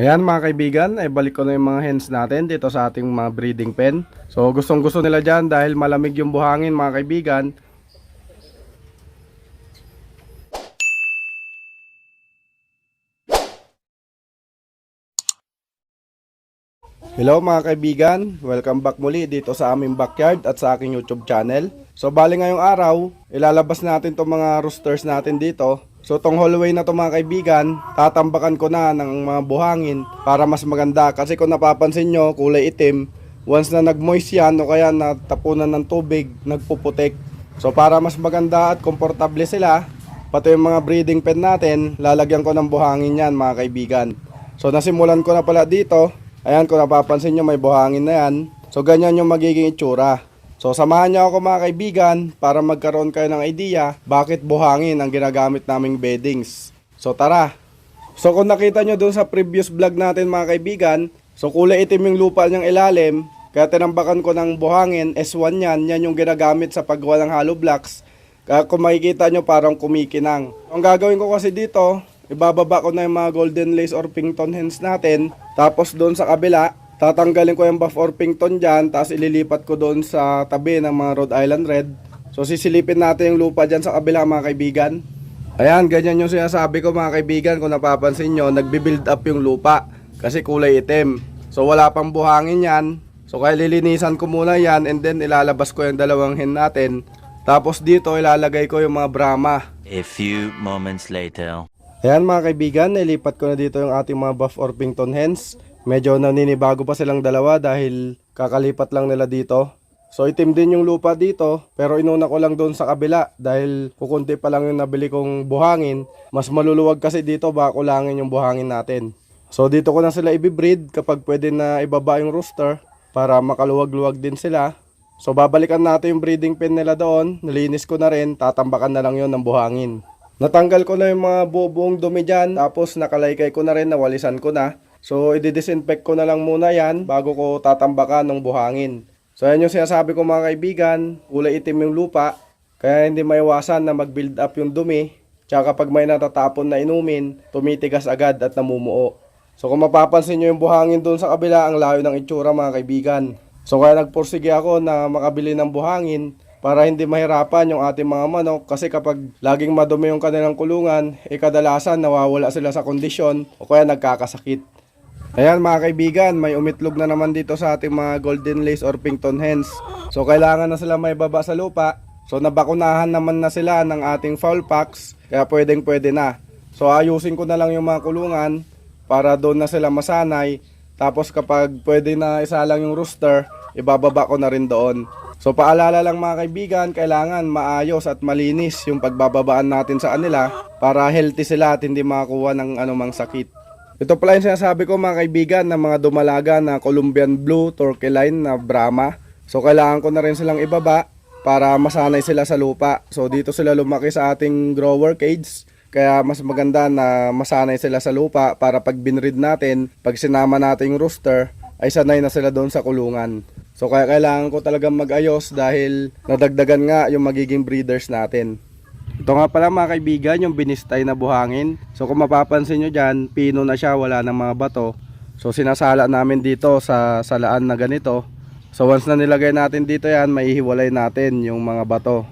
Ayan mga kaibigan, ay balik ko na yung mga hens natin dito sa ating mga breeding pen. So gustong gusto nila dyan dahil malamig yung buhangin mga kaibigan. Hello mga kaibigan, welcome back muli dito sa aming backyard at sa aking YouTube channel. So bali ngayong araw, ilalabas natin tong mga roosters natin dito. So tong hallway na to mga kaibigan, tatambakan ko na ng mga buhangin para mas maganda. Kasi kung napapansin nyo, kulay itim, once na nag-moist yan o kaya natapunan ng tubig, nagpuputik. So para mas maganda at komportable sila, pati yung mga breeding pen natin, lalagyan ko ng buhangin yan mga kaibigan. So nasimulan ko na pala dito. Ayan, kung napapansin nyo, may buhangin na yan. So, ganyan yung magiging itsura. So, samahan nyo ako mga kaibigan para magkaroon kayo ng idea bakit buhangin ang ginagamit naming beddings. So, tara! So, kung nakita nyo dun sa previous vlog natin mga kaibigan, so kulay itim yung lupa niyang ilalim, kaya tinambakan ko ng buhangin, S1 yan, yan yung ginagamit sa paggawa ng hollow blocks. Kaya kung makikita nyo parang kumikinang. Ang gagawin ko kasi dito, ibababa ko na yung mga golden lace or pington hens natin. Tapos doon sa kabila, tatanggalin ko yung buff or pington dyan. Tapos ililipat ko doon sa tabi ng mga Rhode Island Red. So sisilipin natin yung lupa dyan sa kabila mga kaibigan. Ayan, ganyan yung sinasabi ko mga kaibigan. Kung napapansin nyo, nagbi-build up yung lupa. Kasi kulay itim. So wala pang buhangin yan. So kaya lilinisan ko muna yan and then ilalabas ko yung dalawang hen natin. Tapos dito ilalagay ko yung mga Brahma. A few moments later. Ayan mga kaibigan, nilipat ko na dito yung ating mga Buff Orpington hens. Medyo naninibago pa silang dalawa dahil kakalipat lang nila dito. So itim din yung lupa dito, pero inuna ko lang doon sa kabila dahil kukunti pa lang yung nabili kong buhangin. Mas maluluwag kasi dito baka kulangin yung buhangin natin. So dito ko na sila ibibreed kapag pwede na ibaba yung rooster para makaluwag-luwag din sila. So babalikan natin yung breeding pen nila doon, nalinis ko na rin, tatambakan na lang yon ng buhangin. Natanggal ko na yung mga buong dumi dyan, tapos nakalaykay ko na rin, nawalisan ko na. So, i-disinfect ko na lang muna yan bago ko tatambakan ng buhangin. So, yan yung sinasabi ko mga kaibigan, kulay itim yung lupa, kaya hindi maiwasan na mag-build up yung dumi. Tsaka kapag may natatapon na inumin, tumitigas agad at namumuo. So, kung mapapansin nyo yung buhangin doon sa kabila, ang layo ng itsura mga kaibigan. So, kaya nagpursige ako na makabili ng buhangin para hindi mahirapan yung ating mga manok kasi kapag laging madumi yung kanilang kulungan, eh nawawala sila sa kondisyon o kaya nagkakasakit. Ayan mga kaibigan, may umitlog na naman dito sa ating mga golden lace or pington hens. So kailangan na sila may baba sa lupa. So nabakunahan naman na sila ng ating fowl packs, kaya pwedeng pwede na. So ayusin ko na lang yung mga kulungan para doon na sila masanay. Tapos kapag pwede na isa lang yung rooster, ibababa ko na rin doon. So paalala lang mga kaibigan, kailangan maayos at malinis yung pagbababaan natin sa kanila para healthy sila at hindi makakuha ng anumang sakit. Ito pala yung sinasabi ko mga kaibigan ng mga dumalaga na Colombian Blue, Turqueline na Brahma. So kailangan ko na rin silang ibaba para masanay sila sa lupa. So dito sila lumaki sa ating grower cage. Kaya mas maganda na masanay sila sa lupa para pag binread natin, pag sinama natin yung rooster, ay sanay na sila doon sa kulungan. So kaya kailangan ko talagang mag-ayos dahil nadagdagan nga yung magiging breeders natin. Ito nga pala mga kaibigan yung binistay na buhangin. So kung mapapansin nyo dyan, pino na siya, wala ng mga bato. So sinasala namin dito sa salaan na ganito. So once na nilagay natin dito yan, maihiwalay natin yung mga bato.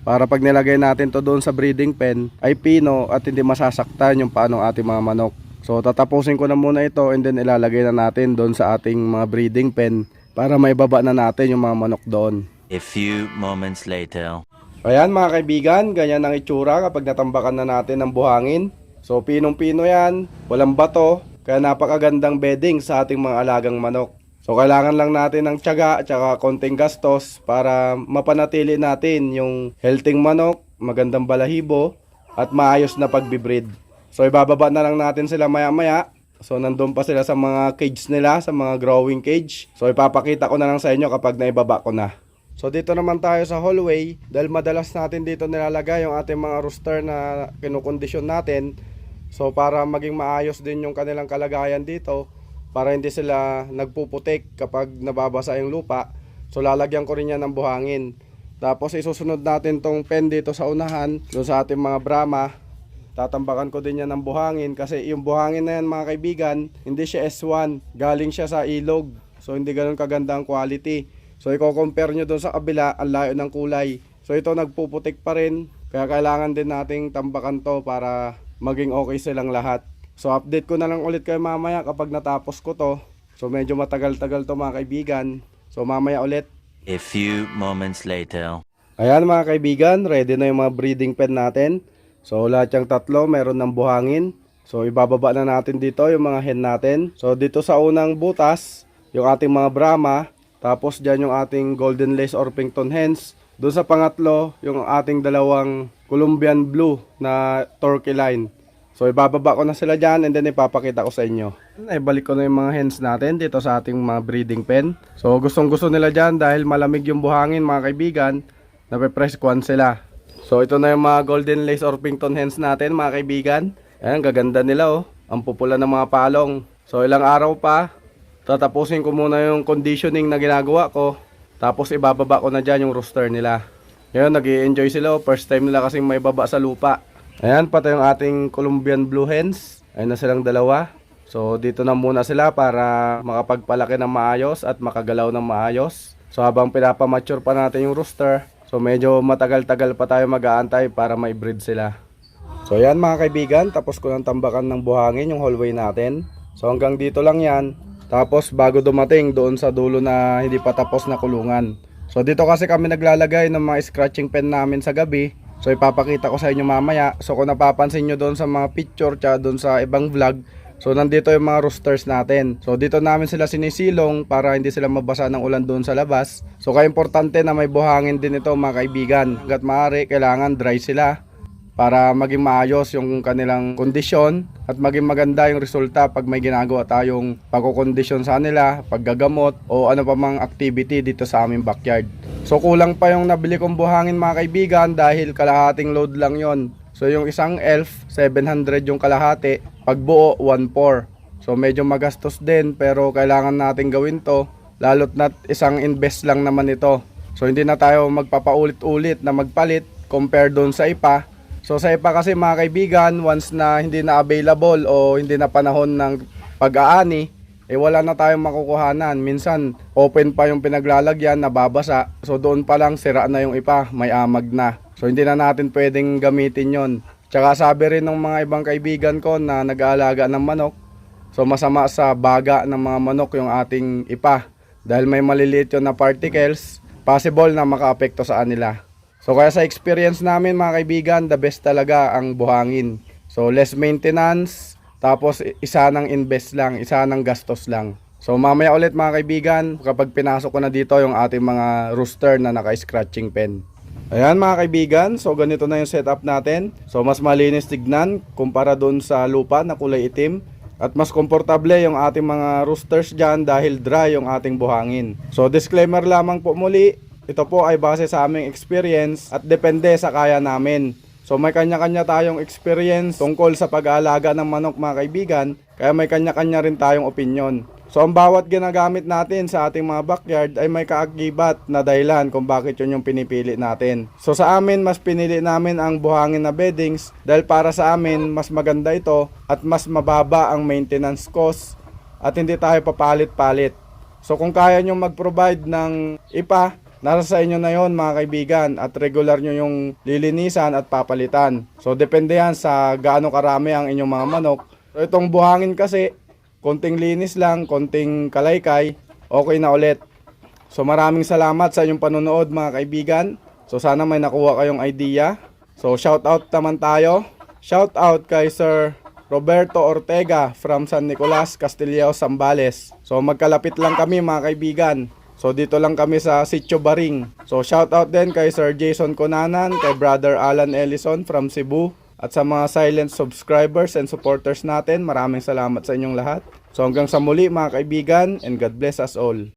Para pag nilagay natin to doon sa breeding pen, ay pino at hindi masasaktan yung paano ating mga manok. So tatapusin ko na muna ito and then ilalagay na natin doon sa ating mga breeding pen para maibaba na natin yung mga manok doon. A few moments later. Ayan mga kaibigan, ganyan ang itsura kapag natambakan na natin ng buhangin. So pinong-pino yan, walang bato, kaya napakagandang bedding sa ating mga alagang manok. So kailangan lang natin ng tiyaga at saka konting gastos para mapanatili natin yung healthy manok, magandang balahibo at maayos na pagbibreed. So ibababa na lang natin sila maya-maya So nandun pa sila sa mga cage nila, sa mga growing cage. So ipapakita ko na lang sa inyo kapag naibaba ko na. So dito naman tayo sa hallway dahil madalas natin dito nilalagay yung ating mga rooster na kinukondisyon natin. So para maging maayos din yung kanilang kalagayan dito para hindi sila nagpuputik kapag nababasa yung lupa. So lalagyan ko rin yan ng buhangin. Tapos isusunod natin tong pen dito sa unahan, doon sa ating mga Brahma. tatambakan ko din yan ng buhangin kasi yung buhangin na yan mga kaibigan, hindi siya S1, galing siya sa ilog. So hindi ganun kaganda ang quality. So i-compare nyo doon sa kabila, ang layo ng kulay. So ito nagpuputik pa rin, kaya kailangan din nating tambakan to para maging okay silang lahat. So update ko na lang ulit kayo mamaya kapag natapos ko to. So medyo matagal-tagal to mga kaibigan. So mamaya ulit. A few moments later. Ayan mga kaibigan, ready na yung mga breeding pen natin. So lahat yung tatlo meron ng buhangin. So ibababa na natin dito yung mga hen natin. So dito sa unang butas, yung ating mga Brahma. Tapos dyan yung ating Golden Lace Orpington hens. Doon sa pangatlo, yung ating dalawang Colombian Blue na Turkey line. So ibababa ko na sila dyan and then ipapakita ko sa inyo. Ibalik ko na yung mga hens natin dito sa ating mga breeding pen. So gustong gusto nila dyan dahil malamig yung buhangin mga kaibigan. Nape-press kuan sila. So ito na yung mga golden lace Orpington hens natin mga kaibigan. Ayan, gaganda nila oh. Ang pupula ng mga palong. So ilang araw pa, tatapusin ko muna yung conditioning na ginagawa ko. Tapos ibababa ko na dyan yung rooster nila. Ngayon, nag enjoy sila oh. First time nila kasing may baba sa lupa. Ayan, pati yung ating Colombian Blue Hens. Ayun na silang dalawa. So, dito na muna sila para makapagpalaki ng maayos at makagalaw ng maayos. So, habang pinapamature pa natin yung rooster, so medyo matagal-tagal pa tayo mag-aantay para may breed sila. So, ayan mga kaibigan, tapos ko ng tambakan ng buhangin yung hallway natin. So, hanggang dito lang yan. Tapos, bago dumating doon sa dulo na hindi pa tapos na kulungan. So, dito kasi kami naglalagay ng mga scratching pen namin sa gabi. So ipapakita ko sa inyo mamaya. So kung napapansin nyo doon sa mga picture tsaka doon sa ibang vlog, so nandito yung mga roosters natin. So dito namin sila sinisilong para hindi sila mabasa ng ulan doon sa labas. So kaya importante na may buhangin din ito mga kaibigan. Hanggat maaari, kailangan dry sila para maging maayos yung kanilang kondisyon at maging maganda yung resulta pag may ginagawa tayong pagkukondisyon sa nila, paggagamot o ano pa mang activity dito sa aming backyard. So kulang pa yung nabili kong buhangin mga kaibigan dahil kalahating load lang yon. So yung isang elf, 700 yung kalahati, pag buo 1.4. So medyo magastos din pero kailangan natin gawin to lalo't na isang invest lang naman ito. So hindi na tayo magpapaulit-ulit na magpalit compare doon sa ipa. So sa ipa kasi mga kaibigan, once na hindi na available o hindi na panahon ng pag-aani, eh wala na tayong makukuhanan. Minsan, open pa yung pinaglalagyan, nababasa. So doon pa lang, sira na yung ipa, may amag na. So hindi na natin pwedeng gamitin yon. Tsaka sabi rin ng mga ibang kaibigan ko na nag-aalaga ng manok, so masama sa baga ng mga manok yung ating ipa. Dahil may maliliit yun na particles, possible na makaapekto sa kanila. So kaya sa experience namin mga kaibigan, the best talaga ang buhangin. So less maintenance, tapos isa ng invest lang, isa ng gastos lang. So mamaya ulit mga kaibigan, kapag pinasok ko na dito yung ating mga rooster na naka-scratching pen. Ayan mga kaibigan, so ganito na yung setup natin. So mas malinis tignan kumpara doon sa lupa na kulay itim. At mas komportable yung ating mga roosters dyan dahil dry yung ating buhangin. So disclaimer lamang po muli, ito po ay base sa aming experience at depende sa kaya namin. So may kanya-kanya tayong experience tungkol sa pag-aalaga ng manok mga kaibigan, kaya may kanya-kanya rin tayong opinion. So ang bawat ginagamit natin sa ating mga backyard ay may kaagibat na dahilan kung bakit yun yung pinipili natin. So sa amin, mas pinili namin ang buhangin na beddings dahil para sa amin, mas maganda ito at mas mababa ang maintenance cost at hindi tayo papalit-palit. So kung kaya nyo mag-provide ng ipa, nasa sa inyo na yon mga kaibigan at regular nyo yung lilinisan at papalitan. So depende yan sa gaano karami ang inyong mga manok. So itong buhangin kasi, konting linis lang, konting kalaykay, okay na ulit. So maraming salamat sa inyong panonood mga kaibigan. So sana may nakuha kayong idea. So shout out naman tayo. Shout out kay Sir Roberto Ortega from San Nicolas, Castillao, Zambales. So magkalapit lang kami mga kaibigan. So dito lang kami sa Sitio Baring. So shout out din kay Sir Jason Conanan, kay Brother Alan Ellison from Cebu. At sa mga silent subscribers and supporters natin, maraming salamat sa inyong lahat. So hanggang sa muli mga kaibigan and God bless us all.